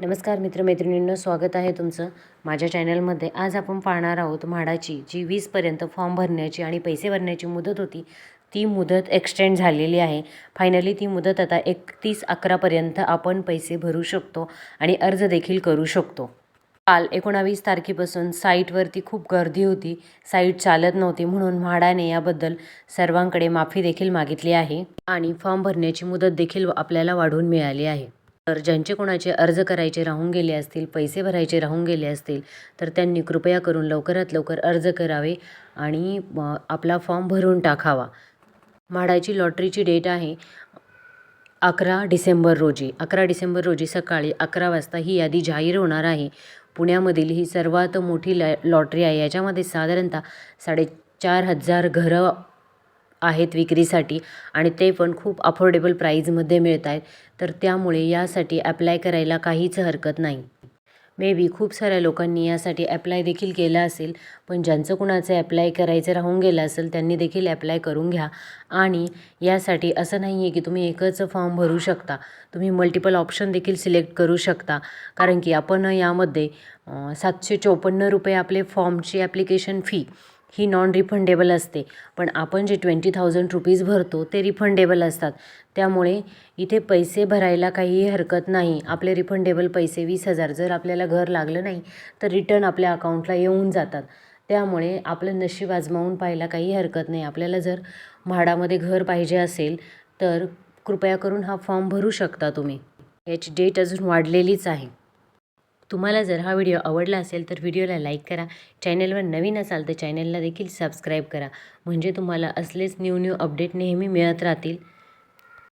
नमस्कार मित्रमैत्रिणींनो स्वागत आहे तुमचं. माझ्या चॅनलमध्ये आज आपण पाहणार आहोत म्हाडाची जी वीसपर्यंत फॉर्म भरण्याची आणि पैसे भरण्याची मुदत होती ती मुदत एक्सटेंड झालेली आहे. फायनली ती मुदत आता एकतीस अकरापर्यंत आपण पैसे भरू शकतो आणि अर्ज देखील करू शकतो. काल एकोणावीस तारखेपासून साईटवरती खूप गर्दी होती. साईट चालत नव्हती म्हणून म्हाडाने याबद्दल सर्वांकडे माफी देखील मागितली आहे आणि फॉर्म भरण्याची मुदत देखील आपल्याला वाढवून मिळाली आहे. तर ज्यांचे कोणाचे अर्ज करायचे राहून गेले असतील पैसे भरायचे राहून गेले असतील तर त्यांनी कृपया करून लवकरात लवकर अर्ज करावे आणि आपला फॉर्म भरून टाकावा. म्हाडाची लॉटरीची डेट आहे अकरा डिसेंबर रोजी. अकरा डिसेंबर रोजी सकाळी अकरा वाजता ही यादी जाहीर होणार आहे. पुण्यामधील ही सर्वात मोठी लॅ लॉटरी आहे. याच्यामध्ये साधारणतः साडेचार हजार घरं आहेत विक्रीसाठी आणि ते पण खूप अफोर्डेबल प्राईजमध्ये मिळत आहेत. तर त्यामुळे यासाठी ॲप्लाय करायला काहीच हरकत नाही. मे बी खूप साऱ्या लोकांनी यासाठी ॲप्लाय देखील केलं असेल पण ज्यांचं कुणाचं ॲप्लाय करायचं राहून गेलं असेल त्यांनी देखील ॲप्लाय करून घ्या. आणि यासाठी असं नाही आहे की तुम्ही एकच फॉर्म भरू शकता. तुम्ही मल्टिपल ऑप्शन देखील सिलेक्ट करू शकता. कारण की आपण यामध्ये सातशे चोपन्न रुपये आपले फॉर्मची ॲप्लिकेशन फी ही नॉन रिफंडेबल असते. पण आपण जे ट्वेंटी थाउजंड रुपीज भरतो ते रिफंडेबल असतात. त्यामुळे इथे पैसे भरायला काहीही हरकत नाही. आपले रिफंडेबल पैसे वीस हजार जर आपल्याला घर लागलं नाही तर रिटर्न आपल्या अकाउंटला येऊन जातात. त्यामुळे आपलं नशीब आजमावून पाहायला काही हरकत नाही. आपल्याला जर म्हाडामध्ये घर पाहिजे असेल तर कृपया करून हा फॉर्म भरू शकता तुम्ही. याची डेट अजून वाढलेलीच आहे. तुम्हाला जर हा व्हिडिओ आवडला असेल तर व्हिडिओला लाईक करा. चॅनलवर नवीन असाल तर चॅनलला देखील सबस्क्राईब करा. म्हणजे तुम्हाला असलेच न्यू न्यू अपडेट नेहमी मिळत राहतील.